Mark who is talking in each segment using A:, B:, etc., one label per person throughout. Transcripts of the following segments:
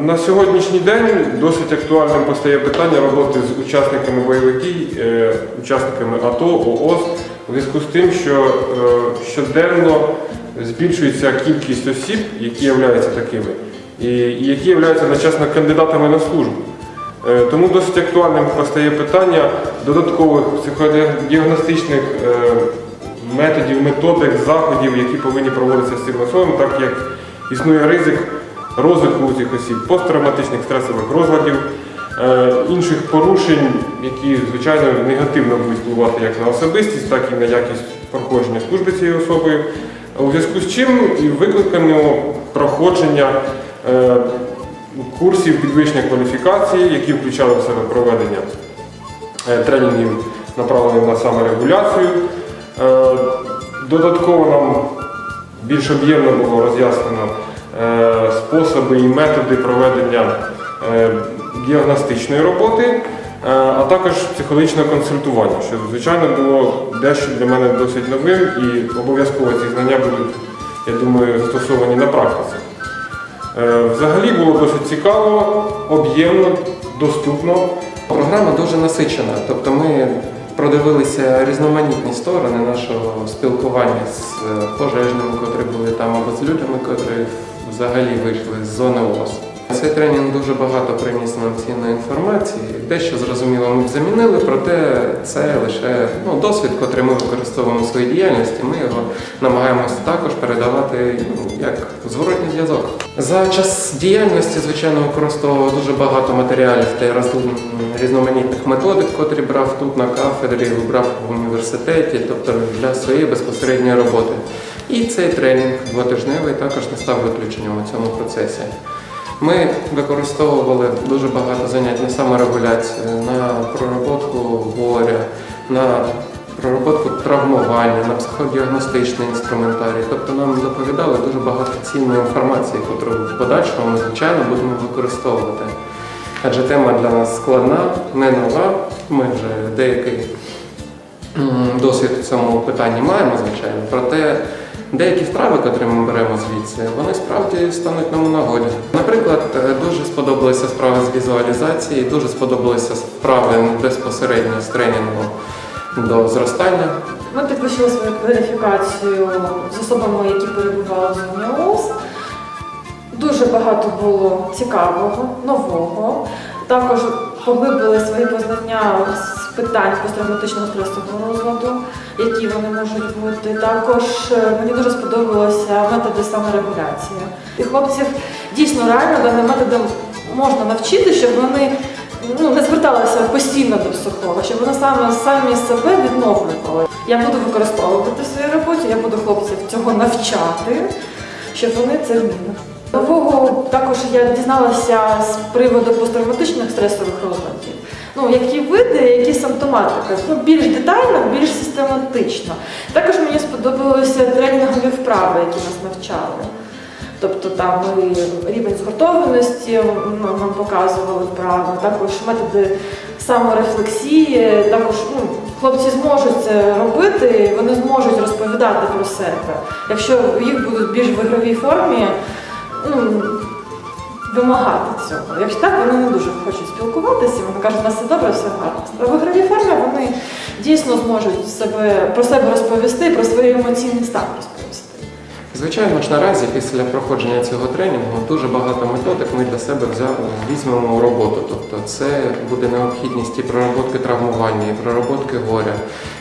A: На сьогоднішній день досить актуальним постає питання роботи з учасниками бойових дій, е, учасниками АТО, ООС, у зв'язку з тим, що е, щоденно збільшується кількість осіб, які являються такими, і, які являються одночасно кандидатами на службу. Е, Тому досить актуальним постає питання додаткових психодіагностичних методів, методик, заходів, які повинні проводитися з цими особами, так як існує ризик розвитку у цих осіб, посттравматичних стресових розладів, е, інших порушень, які, звичайно, негативно будуть впливати як на особистість, так і на якість проходження служби цією особою. У зв'язку з чим і викликано проходження е, курсів підвищення кваліфікації, які включали в себе проведення е, тренінгів, направлених на саморегуляцію. Додатково нам більш об'ємно було роз'яснено способи і методи проведення е, діагностичної роботи, е, а також психологічного консультування, що звичайно було дещо для мене досить новим і обов'язково ці знання будуть, я думаю, застосовані на практиці. Е, Взагалі було досить цікаво, об'ємно, доступно.
B: Програма дуже насичена, тобто ми продивилися різноманітні сторони нашого спілкування з е, пожежними, котрі були там, або з людьми, котрі взагалі вийшли з зони ООС. Цей тренінг дуже багато приніс нам цінної інформації. Дещо зрозуміло ми б замінили, проте це лише ну, досвід, котрий ми використовуємо в своїй діяльності. Ми його намагаємося також передавати ну, як зворотній зв'язок. За час діяльності, звичайно, використовував дуже багато матеріалів та різноманітних методик, котрі брав тут на кафедрі, брав в університеті, тобто для своєї безпосередньої роботи. І цей тренінг двотижневий також не став виключенням у цьому процесі. Ми використовували дуже багато занять на саморегуляцію, на пророботку горя, на пророботку травмування, на психодіагностичний інструментарій. Тобто нам доповідали дуже багато цінної інформації, яку в подальшому ми, звичайно, будемо використовувати. Адже тема для нас складна, не нова. Ми вже деякий досвід у цьому питанні маємо, звичайно. Проте деякі вправи, котрі ми беремо звідси, вони справді стануть нам у нагоді. Наприклад, е, дуже сподобалися справи з візуалізації, дуже сподобалися справи безпосередньо з тренінгу до зростання.
C: Ми підвищили свою кваліфікацію з особами, які перебували в зоні. Дуже багато було цікавого, нового. Також поглибили свої познання з питань посттравматичного стресового розладу, які вони можуть бути. Також е, мені дуже сподобалися методи саморегуляції. І хлопців дійсно реально даним методом можна навчити, щоб вони ну, не зверталися постійно до психолога, щоб вони саме самі себе відновлювали. Я буду використовувати в своїй роботі, я буду хлопців цього навчати, щоб вони це вміли. Нового також я дізналася з приводу посттравматичних стресових розладів. Ну, які види, які симптоматика. Ну, більш детально, більш систематично. Також мені сподобалися тренінгові вправи, які нас навчали. Тобто там і рівень згуртованості нам показували вправи, також методи саморефлексії, також ну, хлопці зможуть це робити, вони зможуть розповідати про себе. Якщо їх будуть більш в ігровій формі, ну, вимагати цього. Якщо так, вони не дуже хочуть спілкуватися, вони кажуть, нас все добре, все гаразд. А в ігровій формі вони дійсно зможуть себе, про себе розповісти, про свій емоційний стан розповісти.
B: Звичайно ж, наразі після проходження цього тренінгу дуже багато методик ми для себе взяли, візьмемо у роботу. Тобто це буде необхідність і проработки травмування, і проработки горя,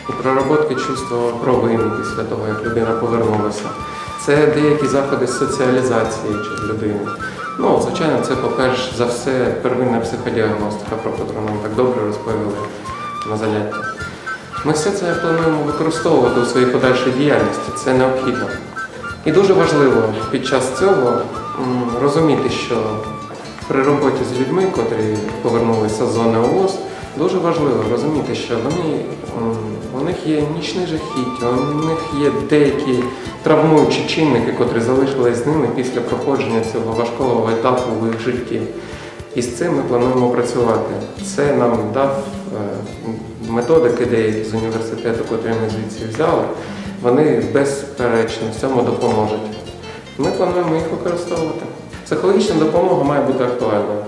B: і проработки чувства провини після того, як людина повернулася. Це деякі заходи соціалізації людини. Ну, звичайно, це, по-перше, за все первинна психодіагностика, про яку нам так добре розповіли на занятті. Ми все це плануємо використовувати у своїй подальшій діяльності. Це необхідно. І дуже важливо під час цього розуміти, що при роботі з людьми, котрі повернулися з зони ООС, дуже важливо розуміти, що вони, у них є нічне жахіття, у них є деякі травмуючі чинники, котрі залишились з ними після проходження цього важкого етапу в їх житті. І з цим ми плануємо працювати. Це нам дав е, методики деякі з університету, котрі ми звідси взяли. Вони безперечно в цьому допоможуть. Ми плануємо їх використовувати. Психологічна допомога має бути актуальною.